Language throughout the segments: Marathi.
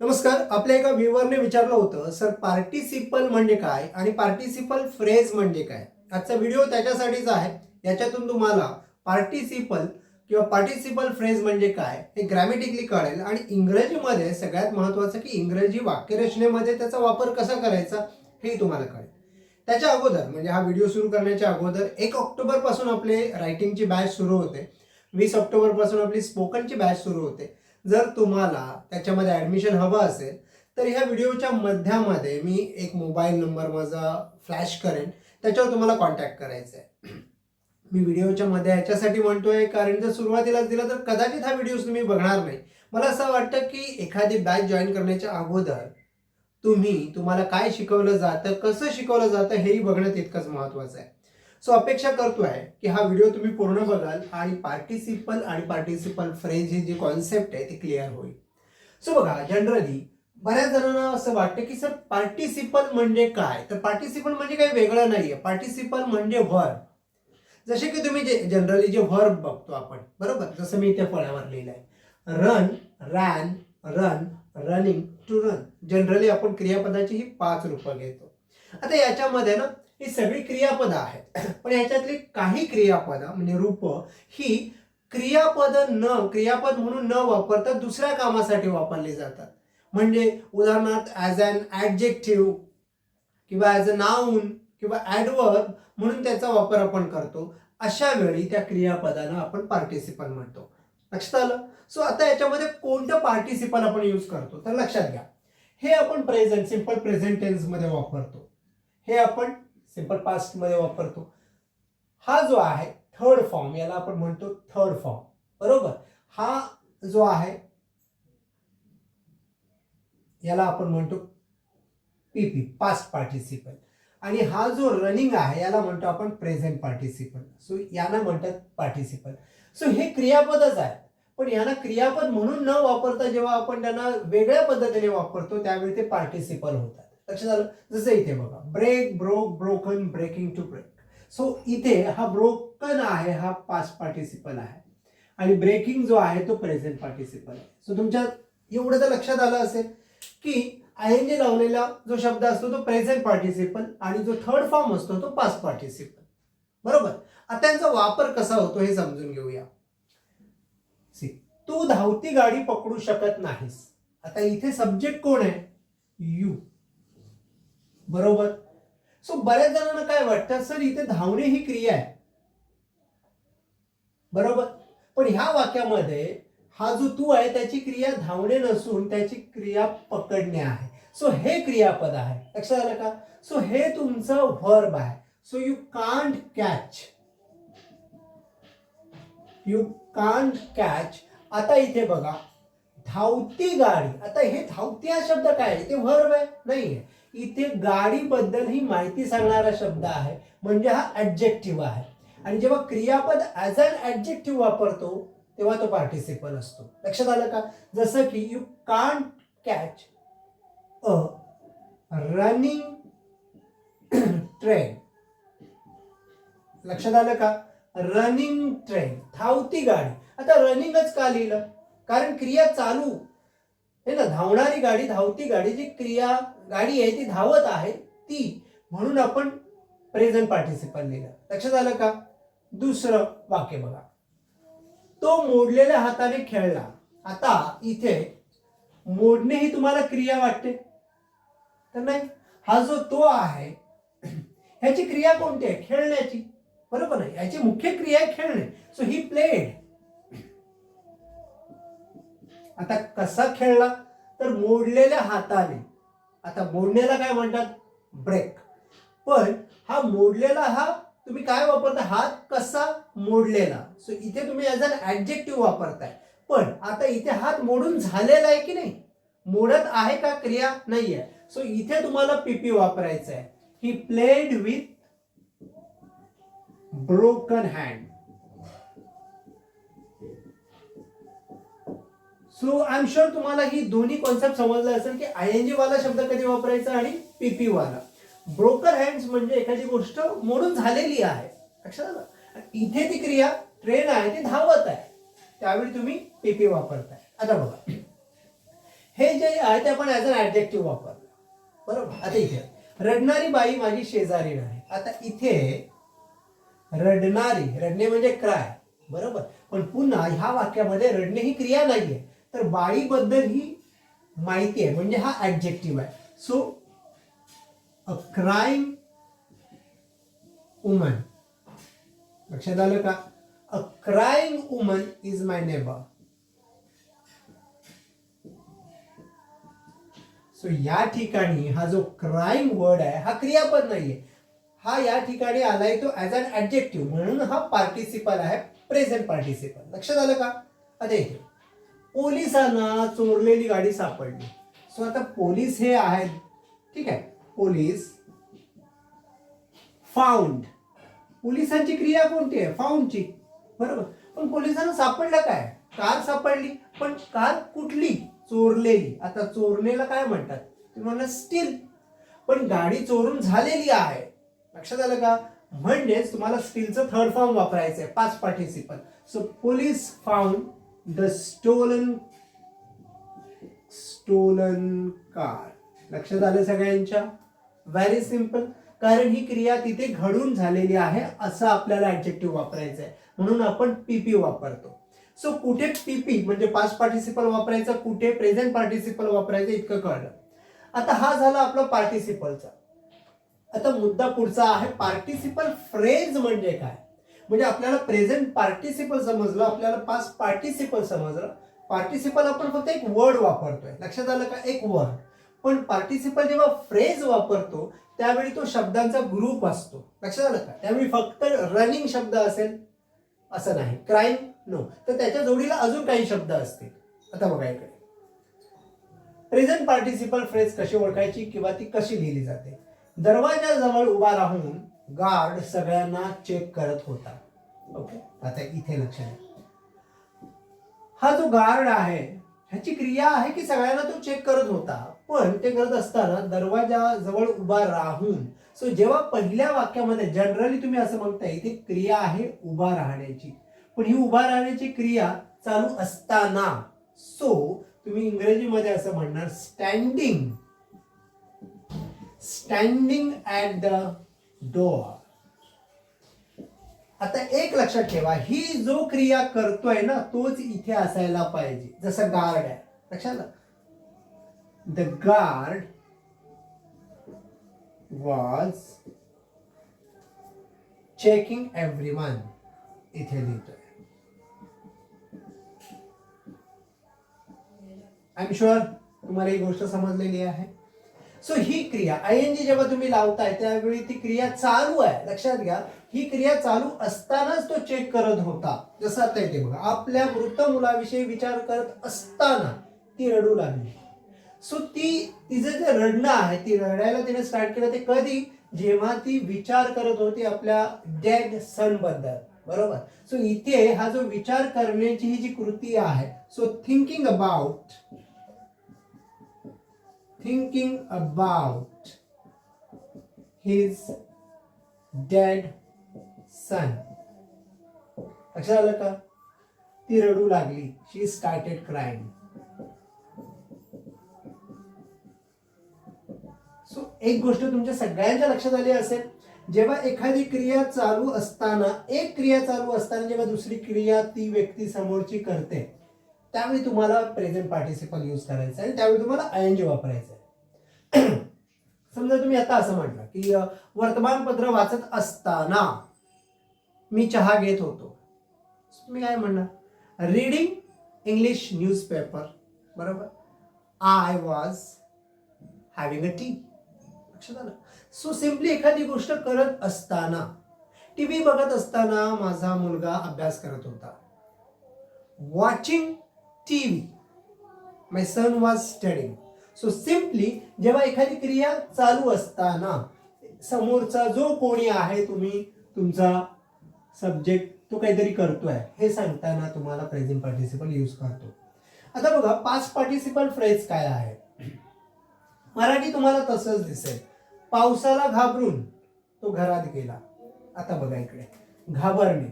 नमस्कार आपल्या एका व्ह्युअरने विचारलं होतं सर पार्टिसिपल म्हणजे काय आणि पार्टिसिपल फ्रेज म्हणजे काय? आजचा व्हिडिओ त्याच्यासाठीच आहे याच्यातून तुम्हाला पार्टिसिपल किंवा पार्टिसिपल फ्रेज म्हणजे काय हे ग्रॅमॅटिकली कळेल आणि इंग्रजीमध्ये सगळ्यात महत्त्वाचं की इंग्रजी वाक्यरचनेमध्ये त्याचा वापर कसा करायचा हे तुम्हाला कळेल. त्याच्या अगोदर म्हणजे हा व्हिडिओ सुरू करण्याच्या अगोदर एक ऑक्टोबरपासून आपले रायटिंगची बॅच सुरू होते. वीस ऑक्टोबरपासून आपली स्पोकनची बॅच सुरू होते. जर तुम्हाला त्याच्यामध्ये ॲडमिशन हवं असेल तर ह्या व्हिडिओच्या मध्यामध्ये मी एक मोबाईल नंबर माझा फ्लॅश करेन. त्याच्यावर तुम्हाला कॉन्टॅक्ट करायचा आहे मी व्हिडिओच्या मध्ये याच्यासाठी म्हणतोय कारण जर सुरुवातीलाच दिला तर कदाचित हा व्हिडिओ तुम्ही बघणार नाही. मला असं वाटतं की एखादी बॅच जॉईन करण्याच्या अगोदर तुम्ही तुम्हाला काय शिकवलं जातं कसं शिकवलं जातं हेही बघणं तितकंच महत्त्वाचं आहे. सो अपेक्षा करतो आहे की हा व्हिडिओ तुम्ही पूर्ण बघाल आणि पार्टिसिपल आणि पार्टिसिपल फ्रेंज ही जी कॉन्सेप्ट आहे ती क्लिअर होईल. सो बघा जनरली बऱ्याच जणांना असं वाटतं की सर पार्टिसिपल म्हणजे काय? तर पार्टिसिपल म्हणजे काही वेगळं नाहीये. पार्टिसिपल म्हणजे व्हर्ब जसे की तुम्ही जे जनरली जे व्हर्ब बघतो आपण बरोबर? जसं मी इथे फळ्यावर लिहिलं आहे run ran run running to run generally आपण क्रियापदाची ही पाच रूपं घेतो. आता याच्यामध्ये ना ही सगळी क्रियापद आहेत. पण ह्याच्यातली काही क्रियापद म्हणजे रूप ही क्रियापद न क्रियापद म्हणून न वापरता दुसऱ्या कामासाठी वापरली जातात. म्हणजे उदाहरणार्थ ॲज अन ॲडजेक्टिव्ह किंवा ॲज अ नाऊन किंवा ॲडवर्ब म्हणून त्याचा वापर आपण करतो अशा वेळी त्या क्रियापदाला आपण पार्टिसिपल म्हणतो. लक्षात आलं? सो आता याच्यामध्ये कोणतं पार्टिसिपल आपण यूज करतो? तर लक्षात घ्या. हे आपण प्रेझेंट सिंपल प्रेझेंट टेन्समध्ये वापरतो. हे आपण सिंपल पास्टमध्ये वापरतो. हा जो आहे थर्ड फॉर्म याला आपण म्हणतो थर्ड फॉर्म बरोबर? हा जो आहे याला आपण म्हणतो पीपी पास्ट पार्टिसिपल आणि हा जो रनिंग आहे याला म्हणतो आपण प्रेझेंट पार्टिसिपल सो यांना म्हणतात पार्टिसिपल सो हे क्रियापदच आहे पण यांना क्रियापद म्हणून न वापरता जेव्हा आपण त्यांना वेगळ्या पद्धतीने वापरतो त्यावेळी ते पार्टिसिपल होतात. लक्षात आलं? जसं इथे बघा break broke broken breaking to break so इथे हा ब्रोकन आहे हा पास्ट पार्टिसिपल आहे. आणि ब्रेकिंग जो आहे तो प्रेझेंट पार्टिसिपल आहे. सो तुमच्या एवढं तर लक्षात आलं असेल की आय एन लावलेला जो शब्द असतो तो प्रेझेंट पार्टिसिपल आणि जो थर्ड फॉर्म असतो तो पास्ट पार्टिसिपल बरोबर? आता त्यांचा वापर कसा होतो हे समजून घेऊया. सी तू धावती गाडी पकडू शकत नाहीस. आता इथे सब्जेक्ट कोण आहे? यू बरोबर? सो बऱ्याच जणांना काय वाटतं सर इथे धावणे ही क्रिया आहे. बरोबर? पण ह्या वाक्यामध्ये हा जो तू आहे त्याची क्रिया धावणे नसून त्याची क्रिया पकडणे आहे. सो हे क्रियापद आहे. लक्षात आलं का? सो हे तुमचं व्हर्ब आहे. So you can't catch you can't catch आता इथे बघा. धावती गाडी. आता हे धावती हा शब्द काय आहे? ते व्हर्ब आहे? नाहीये. इथे गाडीबद्दल ही माहिती सांगणारा शब्द आहे. म्हणजे हा ऍडजेक्टिव्ह आहे. आणि जेव्हा क्रियापद ॲज अन ऍडजेक्टिव्ह वापरतो तेव्हा तो पार्टिसिपल असतो. लक्षात आलं का? जसं की you can't catch a running train लक्षात आलं का? रनिंग ट्रेन धावती गाडी. आता रनिंगच का लिहिलं? कारण क्रिया चालू. हे ना धावणारी गाडी धावती गाडी जी क्रिया गाडी आहे ती धावत आहे ती म्हणून आपण प्रेझेंट पार्टिसिपल लिहिलं. लक्षात आलं का? दुसरं वाक्य बघा. तो मोडलेल्या हाताने खेळला. आता इथे मोडणे ही तुम्हाला क्रिया वाटते? तर नाही. हा जो तो आहे ह्याची क्रिया कोणती आहे? खेळण्याची. बरोबर आहे. याची मुख्य क्रिया आहे खेळणे. सो ही प्लेड आता कसा खेळला? तर मोडलेल्या हाताने. आता मोडण्याला काय म्हणतात? ब्रेक पण हा मोडलेला हा तुम्ही काय वापरता? हात कसा मोडलेला? सो इथे तुम्ही ॲज अन ऍडजेक्टिव्ह वापरताय. पण आता इथे हात मोडून झालेला आहे की नाही? मोडत आहे का क्रिया? नाही आहे सो इथे तुम्हाला पीपी वापरायचं आहे he played with broken hand so I am sure तुम्हाला ही दोन्ही कॉन्सेप्ट समजलं असेल की आय एन जी वाला शब्द कधी वापरायचा आणि पीपी वाला. ब्रोकर हँड्स म्हणजे एखादी गोष्ट मोडून झालेली आहे. लक्षात इथे ती क्रिया ट्रेन आहे ती धावत आहे. त्यावेळी तुम्ही पीपी वापरताय. आता बघा. हे जे आहे ते आपण ऍज अन ऍडजेक्टिव्ह वापरलं. बरोबर? आता इथे. रडणारी बाई माझी शेजारी नाही. आता इथे रडणारी रडणे म्हणजे क्राय बरोबर? पण पुन्हा ह्या वाक्यामध्ये रडणे ही क्रिया नाहीये. तर बाईबद्दल ही माहिती आहे. म्हणजे हा ऍडजेक्टिव्ह आहे. सो अ क्राईम वुमन लक्षात आलं का? A crying woman is my neighbour so या ठिकाणी हा जो क्राईम वर्ड आहे हा क्रियापद नाहीये. हा या ठिकाणी आलाय तो ऍज अन ऍडजेक्टिव्ह म्हणून हा पार्टिसिपल आहे प्रेझेंट पार्टिसिपल लक्षात आलं का? आता पोलिसांना चोरलेली गाडी सापडली. सो आता पोलीस हे आहेत. ठीक आहे. पोलीस फाउंड पोलिसांची क्रिया कोणती आहे? फाउंडची बरोबर. पण पोलिसांना सापडलं काय? कार सापडली. पण कार कुठली? चोरलेली. आता चोरलेला काय म्हणतात? ते म्हणलं स्टील पण गाडी चोरून झालेली आहे. लक्षात आलं का? म्हणजेच तुम्हाला स्टीलचं थर्ड फॉर्म वापरायचं आहे पाच participle so police found the stolen stolen car लक्षात आलं सगळ्यांच्या? व्हेरी सिंपल कारण ही क्रिया तिथे घडून झालेली आहे असं आपल्याला ऍडजेक्टिव्ह वापरायचं आहे. म्हणून आपण पीपी वापरतो. सो कुठे पीपी म्हणजे पास्ट पार्टिसिपल वापरायचं कुठे प्रेझेंट पार्टिसिपल वापरायचं इतकं कळलं. आता हा झाला आपला पार्टिसिपलचा आता मुद्दा पुढचा आहे पार्टिसिपल फ्रेज म्हणजे काय? म्हणजे आपल्याला प्रेझेंट पार्टिसिपल समजलं आपल्याला पास्ट पार्टिसिपल समजलं. पार्टिसिपल आपण फक्त एक वर्ड वापरतोय. लक्षात आलं का? एक वर्ड पण पार्टिसिपल जेव्हा फ्रेज वापरतो त्यावेळी तो शब्दांचा ग्रुप असतो. लक्षात आलं का? त्यावेळी फक्त रनिंग शब्द असेल? असं नाही. क्राईम नो तर त्याच्या जोडीला अजून काही शब्द असतील. आता बघा इकडे. प्रेझेंट पार्टिसिपल फ्रेज कशी ओळखायची किंवा ती कशी लिहिली जाते? दरवाजाजवळ उभा राहून गार्ड सगळ्यांना चेक करत होता. ओके आता इथे लक्ष द्या. हा जो गार्ड आहे ह्याची क्रिया आहे की सगळ्यांना तो चेक करत होता. पण ते करत असताना दरवाजाजवळ उभा राहून सो जेव्हा पहिल्या वाक्यामध्ये जनरली तुम्ही असं म्हणता इथे क्रिया आहे उभा राहण्याची. पण ही उभा राहण्याची क्रिया चालू असताना सो तुम्ही इंग्रजीमध्ये असं म्हणणार standing standing at the door आता एक लक्षात ठेवा ही जो क्रिया करतोय ना तोच इथे असायला पाहिजे. जसं गार्ड आहे. लक्षात the guard was checking everyone इथे लिहितोय. आय एम शुअर तुम्हाला ही गोष्ट समजलेली आहे. सो ही क्रिया आय एन जी जेव्हा तुम्ही लावताय त्यावेळी ती क्रिया चालू आहे. लक्षात घ्या ही क्रिया चालू असतानाच तो चेक करत होता. जसं आता येते बघा आपल्या मृत मुलाविषयी विचार करत असताना ती रडू लागली. सो ती तिचं जे रडणं आहे ती रडायला तिने स्टार्ट केलं ते कधी? जेव्हा ती विचार करत होती आपल्या डेड सनबद्दल. बरोबर? सो इथे हा जो विचार करण्याची ही जी कृती आहे so thinking about thinking about his dead son. लक्षात आलं का? ती रडू लागली. शी स्टार्टेड क्राईम सो एक गोष्ट तुमच्या सगळ्यांच्या लक्षात आली असेल. जेव्हा एखादी क्रिया चालू असताना एक क्रिया चालू असताना जेव्हा दुसरी क्रिया ती व्यक्ती समोरची करते त्यावेळी तुम्हाला प्रेझेंट पार्टिसिपल यूज करायचं आहे आणि त्यावेळी तुम्हाला आय एन जी वापरायचं समजा तुम्ही आता असं म्हटलं की वर्तमानपत्र वाचत असताना मी चहा घेत होतो. मी काय म्हणणार? रीडिंग इंग्लिश न्यूजपेपर बरोबर? I was having a tea लक्षात आलं? सो सिम्पली एखादी गोष्ट करत असताना टी व्ही बघत असताना माझा मुलगा अभ्यास करत होता. Watching T V. My son was studying so simply जेव्हा एखादी क्रिया चालू असताना समोरचा जो कोणी आहे तुम्ही तुमचा सब्जेक्ट तो काहीतरी करतोय हे सांगताना तुम्हाला प्रेझेंट पार्टिसिपल यूज करतो. आता बघा पाच पार्टिसिपल फ्रेज काय आहे? मराठी तुम्हाला तसंच दिसेल. पावसाला घाबरून तो घरात गेला. आता बघा इकडे. घाबरणे.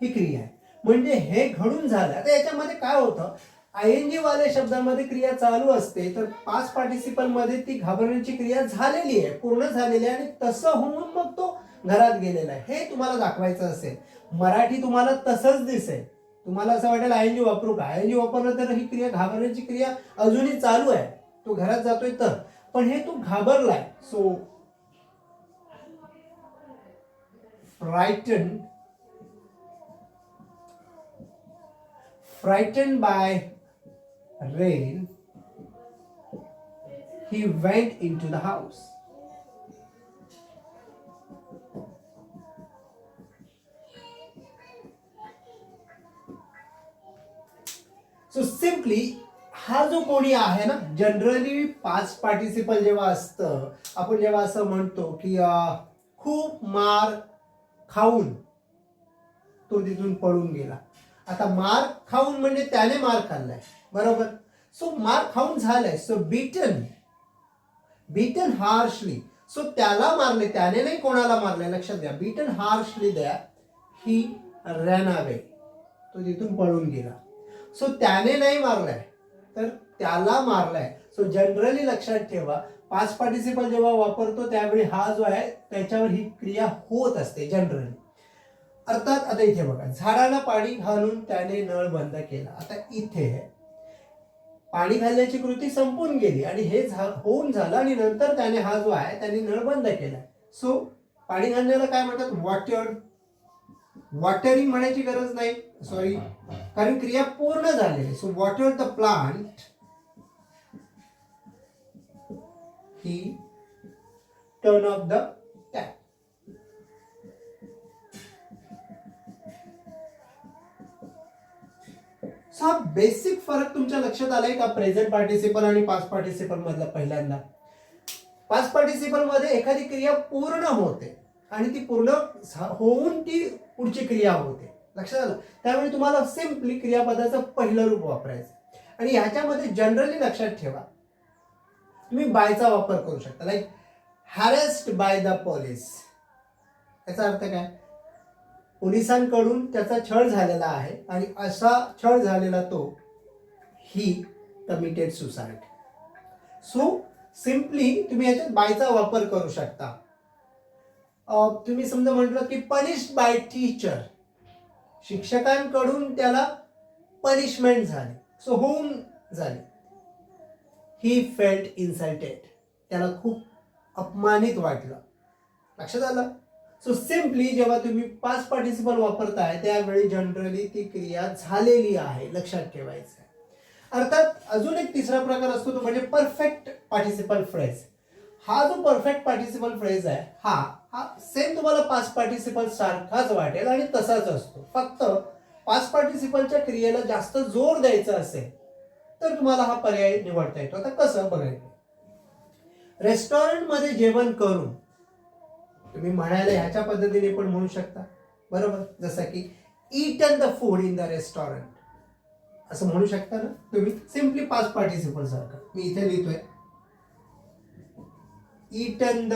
ही क्रिया आहे. म्हणजे हे घडून झालं. आता याच्यामध्ये काय होतं? आय एन जी वाल्या शब्दामध्ये क्रिया चालू असते तर पाच पार्टिसिपलमध्ये ती घाबरण्याची क्रिया झालेली आहे पूर्ण झालेली आहे आणि तसं होऊन मग तो घरात गेलेला आहे. हे तुम्हाला दाखवायचं असेल. मराठी तुम्हाला तसंच दिसेल. तुम्हाला असं वाटेल आय एन जी वापरू का? आय एन जी वापरलं तर ही क्रिया घाबरण्याची क्रिया अजूनही चालू आहे. तो घरात जातोय तर. पण हे तू घाबरलाय. So frighten frighten by rain, he went into the house. So simply हा जो कोणी आहे ना जनरली पाच पार्टिसिपल जेव्हा असतं आपण जेव्हा असं म्हणतो की खूप मार खाऊन तो तिथून पळून गेला आता मार खाऊन म्हणजे त्याने मार खाल्लाय बरोबर? सो मार खाऊन झालाय. So beaten beaten harshly so त्याला मारले त्याने नाही कोणाला मारले? लक्षात घ्या. बीटन हार्शली द्या ही रॅनावे तो तिथून पळून गेला. सो त्याने नाही मारलाय. तर त्याला मारलाय. सो जनरली लक्षात ठेवा पाच पार्टिसिपल जेव्हा वापरतो त्यावेळी हा जो आहे त्याच्यावर ही क्रिया होत असते जनरली अर्थात आता इथे बघा. झाडाला पाणी घालून त्याने नळ बंद केला. आता इथे पाणी घालण्याची कृती संपून गेली आणि हे होऊन झालं आणि नंतर त्याने हा जो आहे त्याने नळ बंद केला. सो पाणी घालण्याला काय म्हणतात? वॉटर वॉटरिंग म्हणायची गरज नाही. सॉरी कारण क्रिया पूर्ण झालेली. So water the plant he turn off the so हा बेसिक फरक तुमच्या लक्षात आलाय का? प्रेझेंट पार्टिसिपल आणि पास्ट पार्टिसिपल मधला पहिल्यांदा? पास्ट पार्टिसिपलमध्ये एखादी क्रिया पूर्ण होते आणि ती पूर्ण होऊन ती पुढची क्रिया होते. लक्षात आलं? त्यामुळे तुम्हाला सिम्पली क्रियापदाचं पहिलं रूप वापरायचं आणि ह्याच्यामध्ये जनरली लक्षात ठेवा. तुम्ही बायचा वापर करू शकता. Like harassed by the police याचा अर्थ काय? पोलिसांकडून त्याचा छळ झालेला आहे आणि असा छळ झालेला तो he committed suicide so simply तुम्ही याच्यात बायचा वापर करू शकता. तुम्ही समजा म्हटलं की पनिश बाय टीचर शिक्षकांकडून त्याला पनिशमेंट झाली. सो होऊन झाली? ही फेल्ट इन्सल्टेड त्याला खूप अपमानित वाटलं. लक्षात आलं? सो सिम्पली जेव्हा तुम्ही पास पार्टिसिपल वापरताय त्यावेळी जनरली ती क्रिया झालेली आहे लक्षात ठेवायचं आहे अर्थात अजून एक तिसरा प्रकार असतो तो म्हणजे परफेक्ट पार्टिसिपल फ्रेज हा जो परफेक्ट पार्टिसिपल फ्रेज आहे हा हा सेम तुम्हाला पास पार्टिसिपल सारखाच वाटेल आणि तसाच असतो. फक्त पास पार्टिसिपलच्या क्रियेला जास्त जोर द्यायचा असेल तर तुम्हाला हा पर्याय निवडता येतो. आता कसं बघायचं? रेस्टॉरंटमध्ये जेवण करून तुम्ही म्हणायला ह्याच्या पद्धतीने पण म्हणू शकता. बरोबर? जसं की eaten the food in the restaurant असं म्हणू शकता ना तुम्ही? सिम्पली पाच पार्टिसिपल सारखं. मी इथे लिहितोय. Eaten the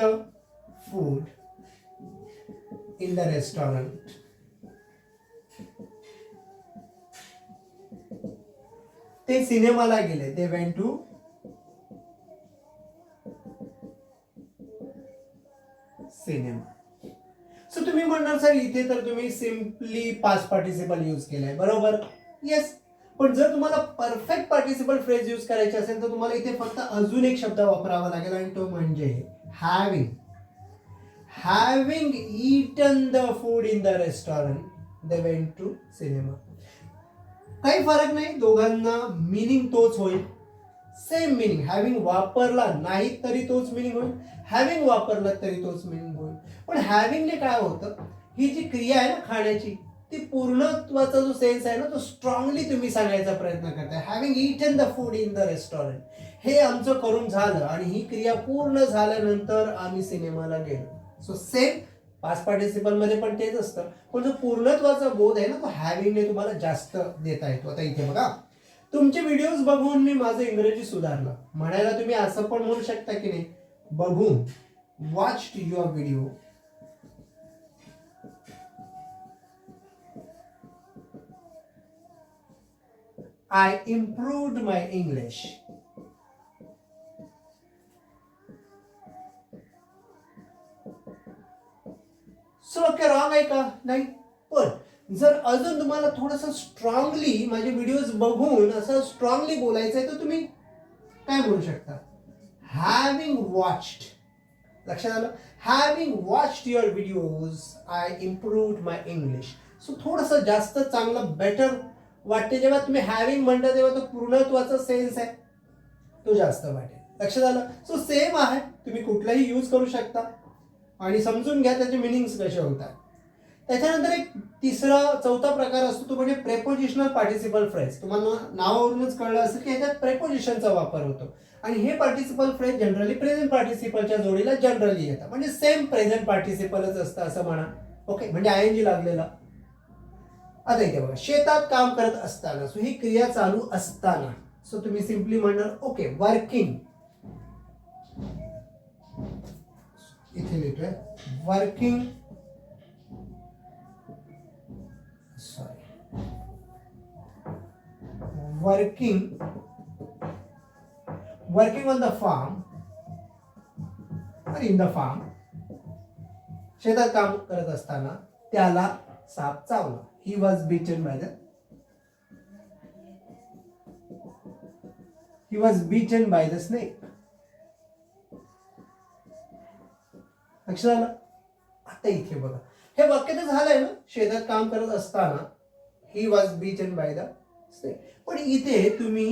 food in the restaurant ते सिनेमाला गेले. दे वेंट टू तुम्ही इथे तर तुम्ही सिम्पली पास पार्टिसिपल यूज केलाय. बरोबर? येस पण जर तुम्हाला परफेक्ट पार्टिसिपल फ्रेज यूज करायचे असेल तर तुम्हाला इथे फक्त अजून एक शब्द वापरावा लागेल आणि तो म्हणजे having having eaten the food in the restaurant the went to cinema काही फरक नाही. दोघांना मिनिंग तोच होईल. सेम मिनिंग हॅव्हिंग वापरला नाही तरी तोच मिनिंग होईल. हॅव्हिंग वापरला तरी तोच मिनिंग होईल. पण हॅव्हिंगने काय होतं? ही जी क्रिया आहे ना खाण्याची ती पूर्णत्वाचा जो सेन्स आहे ना तो स्ट्रॉंगली तुम्ही सांगायचा प्रयत्न करताय. Having eaten the food in the restaurant हे आमचं करून झालं आणि ही क्रिया पूर्ण झाल्यानंतर आम्ही सिनेमाला गेलो. सो सेम पाच पार्टिसिपलमध्ये पण तेच असतं. पण जो पूर्णत्वाचा बोध आहे ना तो हॅव्हिंगने तुम्हाला जास्त देता येतो. आता इथे बघा. तुमचे व्हिडिओज बघून मी माझं इंग्रजी सुधारलं. म्हणायला तुम्ही असं पण म्हणू शकता की नाही? बघून watch your video I improved my English so okay wrong आहे का? नाही. पण जर अजून तुम्हाला थोडंसं स्ट्रॉंगली माझे व्हिडिओज बघून असं स्ट्रॉंगली बोलायचं आहे तर तुम्ही काय बोलू शकता? हॅविंग वॉच्ड लक्षात आलं? Having watched your videos I improved my English so थोडंसं जास्त चांगलं बेटर वाटते जेव्हा तुम्ही हॅविंग म्हणता तेव्हा तो पूर्णत्वाचा सेन्स आहे. तो जास्त वाटेल. लक्षात आलं? सो सेम आहे. तुम्ही कुठलाही यूज करू शकता. आणि समजून घ्या त्याचे मिनिंग्स कसे होतात. त्याच्यानंतर एक तिसरा चौथा प्रकार असतो तो म्हणजे प्रेपोजिशनल पार्टिसिपल फ्रेज तुम्हाला नावावरूनच कळलं असेल की ह्याच्यात प्रेपोजिशनचा वापर होतो. आणि हे पार्टिसिपल फ्रेज जनरली प्रेझेंट पार्टिसिपलच्या जोडीला जनरली येतात म्हणजे सेम प्रेझेंट पार्टिसिपलच असतं असं म्हणा. ओके म्हणजे आय एन जी लागलेला. आता इथे बघा शेतात काम करत असताना सो ही क्रिया चालू असताना सो तुम्ही सिम्पली म्हणणार ओके वर्किंग इथे लिहितोय working sorry working working on the farm in the farm शेतात काम करत असताना त्याला साप चावला. He was beaten by the he was beaten by the snake. लक्षात आलं? आता इथे बघा. हे वाक्य तर झालंय ना? शेतात काम करत असताना he was beaten by the snake पण इथे तुम्ही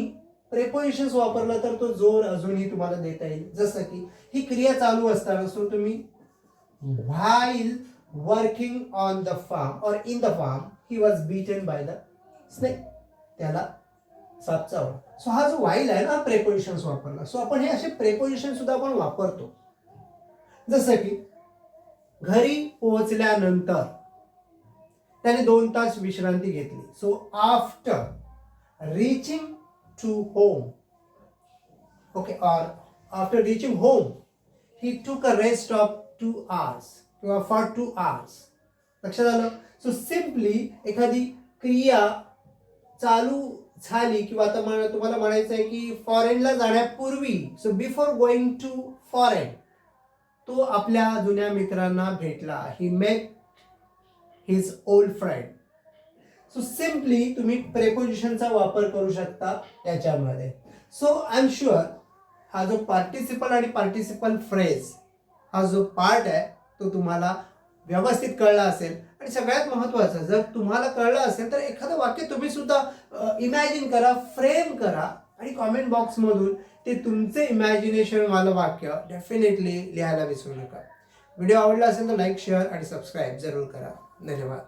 प्रेपोजिशन्स वापरला तर तो जोर अजूनही तुम्हाला देता येईल. जसं की ही क्रिया चालू असताना सो तुम्ही while working on the farm or in the farm he was beaten by the snake त्याला साप चावला सो हा जो वाईल आहे ना हा प्रेपोजिशन्स वापरला. सो आपण हे असे प्रेपोजिशन सुद्धा आपण वापरतो. जसं की घरी पोहोचल्यानंतर त्याने दोन तास विश्रांती घेतली. So after reaching to home okay or after reaching home he took a rest of two hours किंवा फॉर टू आवर्स लक्षात आलं? सो सिम्पली एखादी क्रिया चालू झाली किंवा आता तुम्हाला म्हणायचं आहे की फॉरेनला जाण्यापूर्वी so before going to foreign तो आपल्या जुन्या मित्रांना भेटला. He met his old friend so simply तुम्ही प्रेपोजिशनचा वापर करू शकता याच्यामध्ये. सो आय एम शुअर हा जो पार्टिसिपल आणि पार्टिसिपल फ्रेज हा जो पार्ट आहे तो तुम्हाला व्यवस्थित कळला असेल. आणि सगळ्यात महत्त्वाचं जर तुम्हाला कळलं असेल तर एखादं वाक्य तुम्ही सुद्धा इमॅजिन करा फ्रेम करा आणि कॉमेंट बॉक्समधून ते तुमचे इमॅजिनेशनवालं वाक्य डेफिनेटली लिहायला विसरू नका. व्हिडिओ आवडला असेल तर लाईक शेअर आणि सबस्क्राईब जरूर करा. धन्यवाद.